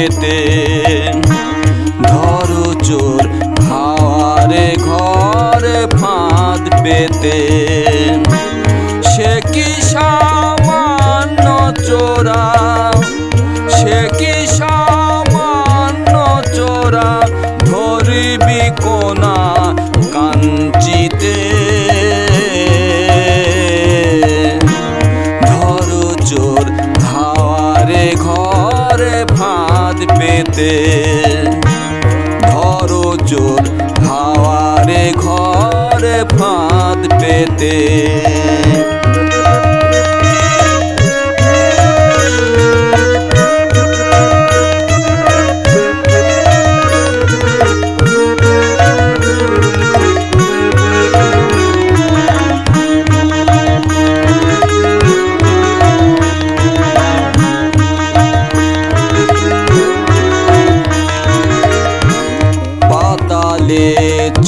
পেতে। ধরো চোর খাওয়ারে ঘরে ফাঁদ পেতে। ধরো চোর হাওয়ারে ঘরে ফাঁদ পেতে। পাতালে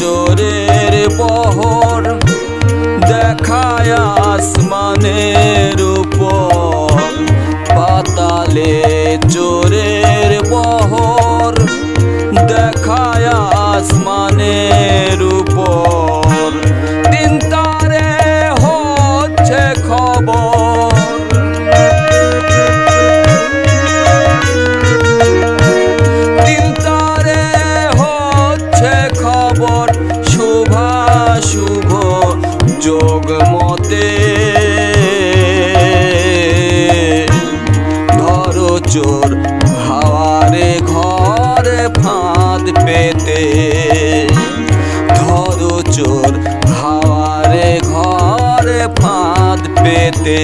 চোরের বহর দেখায় আসমানের উপর। পাতালে শুভ যোগ মতে। ধরো চোর হাওয়ারে ঘর ফাঁদ পেতে। ধরো চোর হাওয়ারে ঘর ফাঁদ পেতে।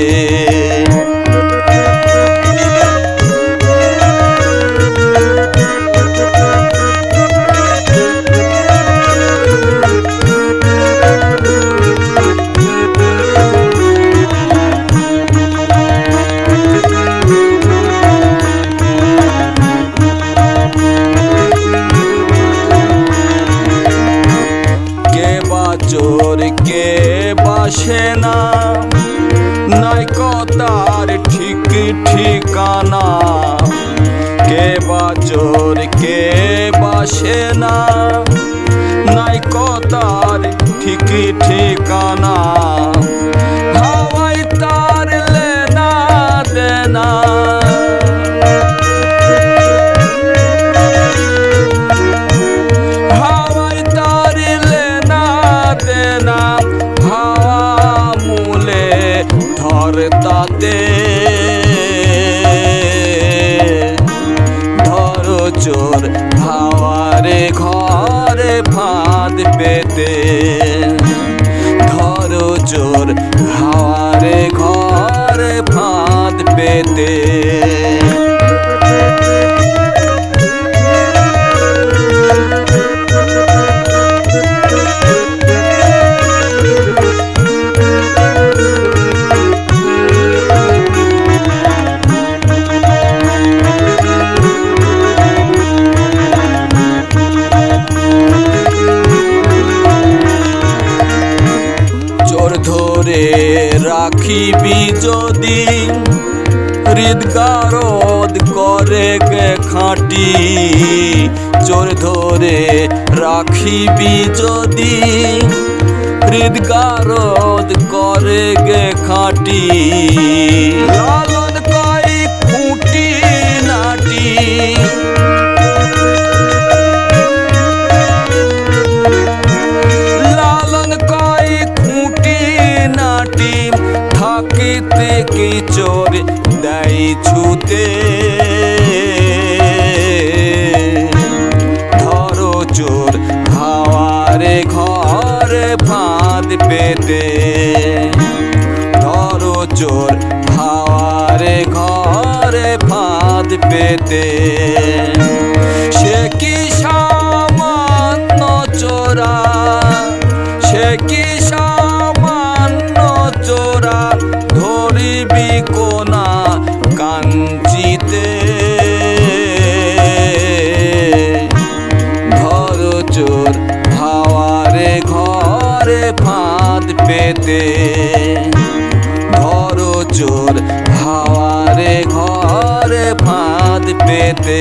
Chiquito ধর রাখিবি যদি হৃদগারদ করে গে খাঁটি চোর ধরে রাখিবি যদি হৃদগারদ করে গে খাঁটি। কি চোর দেয় ছুতে ধরো চোর হাওয়ারে ঘরে ফাঁদ পেতে। ধরো চোর হাওয়ারে ঘরে ফাঁদ পেতে। চাঁদ পেতে। ধরো জোর হাওয়ারে ঘরে ফাঁদ পেতে।